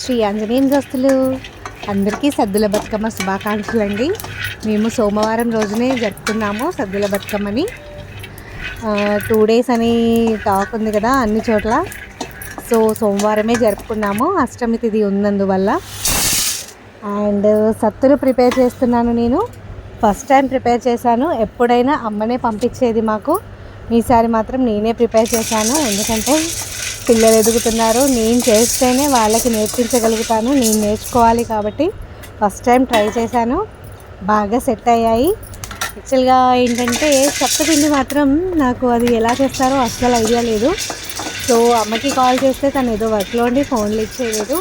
శ్రీ ఆంజనేయం దస్తులు అందరికీ సద్దుల బతుకమ్మ శుభాకాంక్షలు అండి మేము సోమవారం రోజునే జరుపుకున్నాము సద్దుల బతుకమ్మని. టూ డేస్ అని టాక్ ఉంది కదా అన్ని చోట్ల. సో సోమవారమే జరుపుకున్నాము అష్టమి తిథి ఉన్నందువల్ల. అండ్ సత్తులు ప్రిపేర్ చేస్తున్నాను నేను. ఫస్ట్ టైం ప్రిపేర్ చేశాను. ఎప్పుడైనా అమ్మనే పంపించేది మాకు. ఈసారి మాత్రం నేనే ప్రిపేర్ చేశాను. ఎందుకంటే పిల్లలు ఎదుగుతున్నారు. నేను చేస్తేనే వాళ్ళకి నేర్పించగలుగుతాను. నేను నేర్చుకోవాలి కాబట్టి ఫస్ట్ టైం ట్రై చేశాను. బాగా సెట్ అయ్యాయి. యాక్చువల్గా ఏంటంటే చెత్తపిండి మాత్రం నాకు అది ఎలా చేస్తారో అస్సలు ఐడియా లేదు. సో అమ్మకి కాల్ చేస్తే తను ఏదో వర్క్లో ఉండి ఫోన్లు ఇచ్చేయలేదు.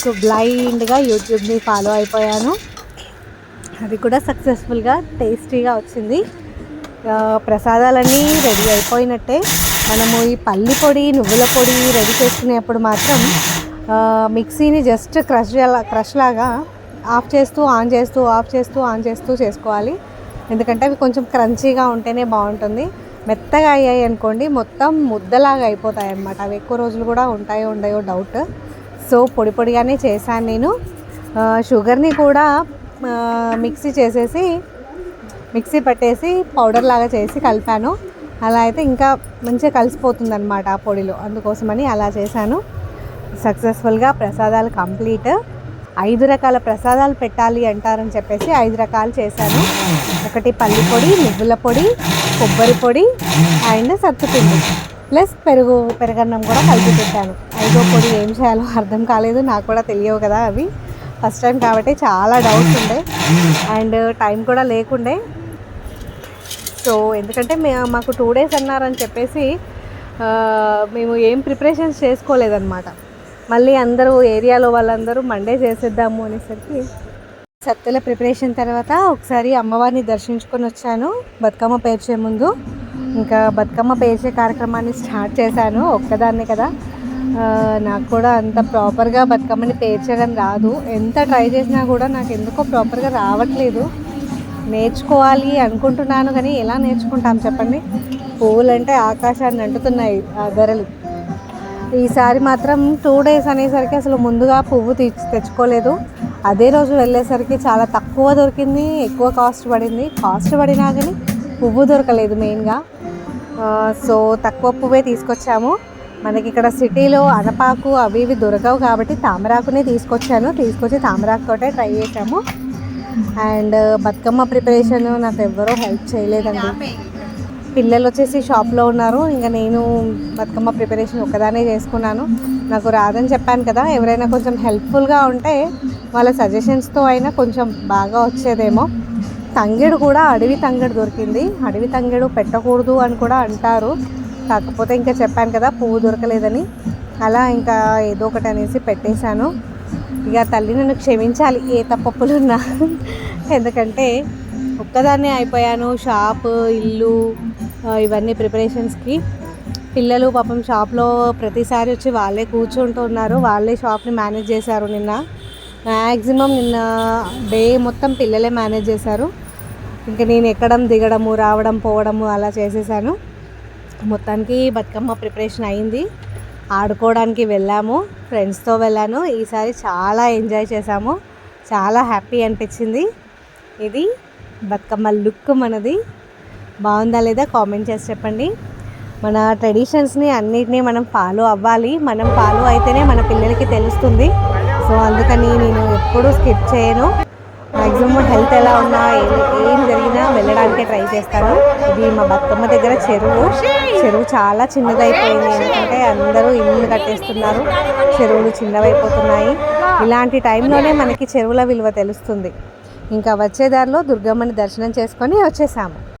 సో బ్లైండ్గా యూట్యూబ్ని ఫాలో అయిపోయాను. అది కూడా సక్సెస్ఫుల్గా టేస్టీగా వచ్చింది. ప్రసాదాలన్నీ రెడీ అయిపోయినట్టే. మనము ఈ పల్లి పొడి నువ్వుల పొడి రెడీ చేసుకునేప్పుడు మాత్రం మిక్సీని జస్ట్ క్రష్ క్రష్ లాగా ఆఫ్ చేస్తూ ఆన్ చేస్తూ ఆఫ్ చేస్తూ ఆన్ చేస్తూ చేసుకోవాలి. ఎందుకంటే అవి కొంచెం క్రంచీగా ఉంటేనే బాగుంటుంది. మెత్తగా అయ్యాయి అనుకోండి మొత్తం ముద్దలాగా అయిపోతాయి అన్నమాట అవి ఎక్కువ రోజులు కూడా ఉంటాయో ఉండయో డౌట్ సో పొడి పొడిగానే చేశాను నేను. షుగర్ని కూడా మిక్సీ చేసేసి మిక్సీ పట్టేసి పౌడర్ లాగా చేసి కలిపాను. అలా అయితే ఇంకా మంచిగా కలిసిపోతుంది అనమాట ఆ పొడిలో. అందుకోసమని అలా చేశాను. సక్సెస్ఫుల్గా ప్రసాదాలు కంప్లీట్. ఐదు రకాల ప్రసాదాలు పెట్టాలి అంటారని చెప్పేసి ఐదు రకాలు చేశాను. ఒకటి పల్లి పొడి నువ్వుల పొడి కొబ్బరి పొడి అండ్ సత్తుపిండి. ప్లస్ పెరుగు పెరుగన్నం కూడా కలిపి పెట్టాను. ఐదో పొడి ఏం చేయాలో అర్థం కాలేదు నాకు కూడా తెలియవు కదా అవి. ఫస్ట్ టైం కాబట్టి చాలా డౌట్స్ ఉండే. అండ్ టైం కూడా లేకుండే. సో ఎందుకంటే మే మాకు టూ డేస్ అన్నారని చెప్పేసి మేము ఏం ప్రిపరేషన్స్ చేసుకోలేదన్నమాట. మళ్ళీ అందరూ ఏరియాలో వాళ్ళందరూ మండే చేసేద్దాము అనేసరికి సత్తుల ప్రిపరేషన్ తర్వాత ఒకసారి అమ్మవారిని దర్శించుకొని వచ్చాను. బతుకమ్మ పేర్చే ముందు. ఇంకా బతుకమ్మ పేర్చే కార్యక్రమాన్ని స్టార్ట్ చేశాను ఒక్కదాన్నే కదా. నాకు కూడా అంత ప్రాపర్గా బతుకమ్మని పేర్చడం రాదు. ఎంత ట్రై చేసినా కూడా నాకు ఎందుకో ప్రాపర్గా రావట్లేదు. నేర్చుకోవాలి అనుకుంటున్నాను కానీ ఎలా నేర్చుకుంటాం చెప్పండి? పువ్వులు అంటే ఆకాశాన్ని అంటుతున్నాయి ఆ ధరలు. ఈసారి మాత్రం టూ డేస్ అనేసరికి అసలు ముందుగా పువ్వు తెచ్చి తెచ్చుకోలేదు. అదే రోజు వెళ్ళేసరికి చాలా తక్కువ దొరికింది ఎక్కువ కాస్ట్ పడింది. కాస్ట్ పడినా కానీ పువ్వు దొరకలేదు మెయిన్గా. సో తక్కువ పువ్వే తీసుకొచ్చాము. మనకి ఇక్కడ సిటీలో అనపాకు అవి ఇవి దొరకవు కాబట్టి తామరాకునే తీసుకొచ్చాను. తీసుకొచ్చి తామరాకుతోటే ట్రై చేసాము అండ్ బతుకమ్మ ప్రిపరేషన్ నాకు ఎవ్వరూ హెల్ప్ చేయలేదండి. పిల్లలు వచ్చేసి షాప్లో ఉన్నారు. ఇంకా నేను బతుకమ్మ ప్రిపరేషన్ ఒకదానే చేసుకున్నాను. నాకు రాదని చెప్పాను కదా ఎవరైనా కొంచెం హెల్ప్ఫుల్గా ఉంటే వాళ్ళ సజెషన్స్తో అయినా కొంచెం బాగా వచ్చేదేమో. తంగెడు కూడా అడవి తంగెడు దొరికింది. అడవి తంగెడు పెట్టకూడదు అని కూడా అంటారు. కాకపోతే ఇంకా చెప్పాను కదా పువ్వు దొరకలేదని. అలా ఇంకా ఏదో ఒకటి అనేసి పెట్టేశాను. ఇక తల్లి నన్ను క్షమించాలి ఏ తప్పప్పులున్నా. ఎందుకంటే ఒక్కదాన్నే అయిపోయాను షాప్ ఇల్లు ఇవన్నీ ప్రిపరేషన్స్కి. పిల్లలు పాపం షాప్లో ప్రతిసారి వచ్చి వాళ్ళే కూర్చుంటున్నారు వాళ్ళే షాప్ని మేనేజ్ చేశారు నిన్న. మ్యాక్సిమం నిన్న డే మొత్తం పిల్లలే మేనేజ్ చేశారు. ఇంకా నేను ఎక్కడం దిగడము రావడం పోవడము అలా చేసేసాను. మొత్తానికి బతుకమ్మ ప్రిపరేషన్ అయింది. ఆడుకోవడానికి వెళ్ళాము. ఫ్రెండ్స్తో వెళ్ళాను. ఈసారి చాలా ఎంజాయ్ చేశాము. చాలా హ్యాపీ అనిపించింది. ఇది బతుకమ్మ లుక్ మనది. బాగుందా లేదా కామెంట్ చేసి చెప్పండి. మన ట్రెడిషన్స్ని అన్నిటినీ మనం ఫాలో అవ్వాలి. మనం ఫాలో అయితేనే మన పిల్లలకి తెలుస్తుంది. సో అందుకని నేను ఎప్పుడూ స్కిప్ చేయను. మ్యాక్సిమం హెల్త్ ఎలా ఉన్నా ఏం ఏం ట్రై చేస్తాను. ఇది మా బతుకమ్మ దగ్గర చెరువు. చెరువు చాలా చిన్నదైపోయింది. ఎందుకంటే అందరూ ఇల్లు కట్టేస్తున్నారు. చెరువులు చిన్నవైపోతున్నాయి. ఇలాంటి టైంలోనే మనకి చెరువుల విలువ తెలుస్తుంది. ఇంకా వచ్చే దారిలో దుర్గమ్మని దర్శనం చేసుకొని వచ్చేసాము.